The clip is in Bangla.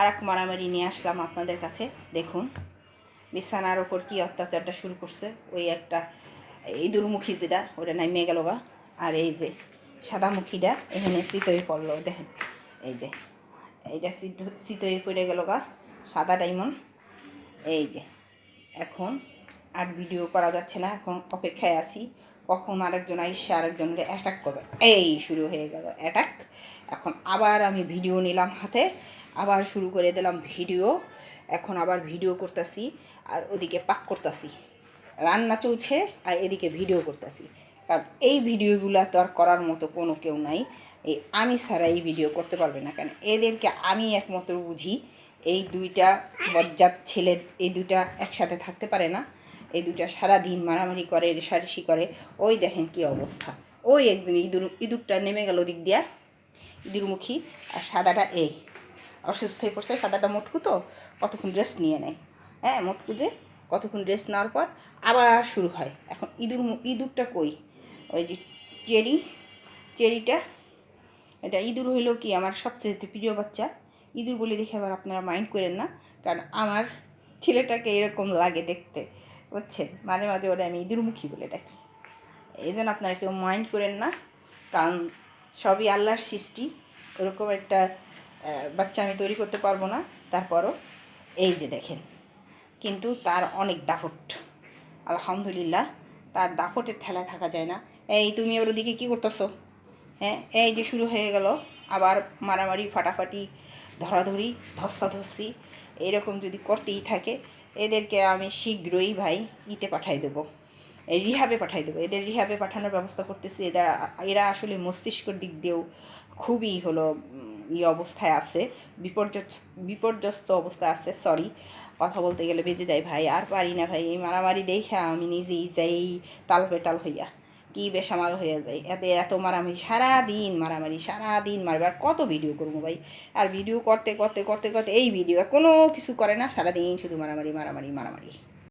আর এক মারামারি নিয়ে আসলাম আপনাদের কাছে, দেখুন। বিছানার ওপর কি অত্যাচারটা শুরু করছে, ওই একটা ইঁদুরমুখী যেটা, ওটা নামিয়ে গেল গা। আর এই যে সাদামুখীটা, এখানে চিতই পড়ল, দেখেন। এই যে, এইটা সিদ্ধ চিতই পড়ে গেল গা, সাদা ডাইমন্ড এই যে, এখন আর ভিডিও করা যাচ্ছে না, এখন অপেক্ষায় আছি। কখন আরেকজন আইসে আরেকজনের অ্যাটাক করবে। এই শুরু হয়ে গেল অ্যাটাক এখন আবার আমি ভিডিও নিলাম হাতে। আবার শুরু করে দিলাম ভিডিও। এখন আবার ভিডিও করতেছি আর ওদিকে পাক করতেছি। রান্না চলছে আর এদিকে ভিডিও করতেছি। কারণ এই ভিডিওগুলো তো আর করার মতো কোনো কেউ নাই। এই আমি ছাড়া এই ভিডিও করতে পারবে না। কেন এদেরকে আমি একমাত্র বুঝি, এই দুইটা বজ্জাত ছেলে, এই দুইটা একসাথে থাকতে পারে না। এই দুইটা সারা দিন মারামারি করে, রেশারেশি করে। ওই দেখেন কি অবস্থা। ওই একদিন ইঁদুর, ইঁদুরটা নেমে গেল দিক দিয়া, ইঁদুরমুখী। আর সাদাটা এই। অসুস্থ হয়ে পড়ছে, সাদাটা মোটকু তো, কতক্ষণ রেস্ট নিয়ে নেয়। হ্যাঁ মোটকু যে, কতক্ষণ রেস্ট নেওয়ার পর আবার শুরু হয়। এখন ইঁদুর ইঁদুরটা কই? ওই যে চেরি, চেরিটা, এটা ইঁদুর হইল কি আমার সবচেয়ে প্রিয় বাচ্চা। ইঁদুর বলে দেখে আবার আপনারা মাইন্ড করেন না, কারণ আমার ছেলেটাকে এরকম লাগে দেখতে, বুঝছেন? মাঝে মাঝে ওরা আমি ইঁদুরমুখী বলে ডাকি। এই জন্য আপনারা কেউ মাইন্ড করেন না, কারণ সবই আল্লাহর সৃষ্টি, ওরকম একটা বাচ্চা আমি তৈরি করতে পারব না। তারপরও এই যে দেখেন, কিন্তু তার অনেক দাপট। আলহামদুলিল্লাহ, তার দাপটের ঠেলা থাকা যায় না। এই তুমি এবার ওদিকে কী করতেছো? হ্যাঁ এই যে শুরু হয়ে গেল, আবার মারামারি, ফাটাফাটি, ধরাধরি, ধস্তাধস্তি, এরকম যদি করতেই থাকে, এদেরকে আমি শীঘ্রই ভাই ইতে পাঠাই দেবো। রিহাবে পাঠাই দেবো। এদের রিহাবে পাঠানোর ব্যবস্থা করতেছি। এরা এরা আসলে মস্তিষ্কর দিক দিয়েও খুবই হলো ই অবস্থায় আছে বিপর্যস্ত বিপর্যস্ত অবস্থায় আছে সরি কথা বলতে গেলে বেজে যায় ভাই, আর পারি না ভাই, এই মারামারি দেখা আমি নিজেই যাই টাল পেটাল হইয়া, কি বেসামাল হয়ে যায়, এতে এত মারামারি, সারাদিন মারামারি, সারাদিন মারবে আর কত ভিডিও করব ভাই? আর ভিডিও করতে করতে করতে করতে এই ভিডিও আর কোনো কিছু করে না, সারাদিন শুধু মারামারি মারামারি মারামারি।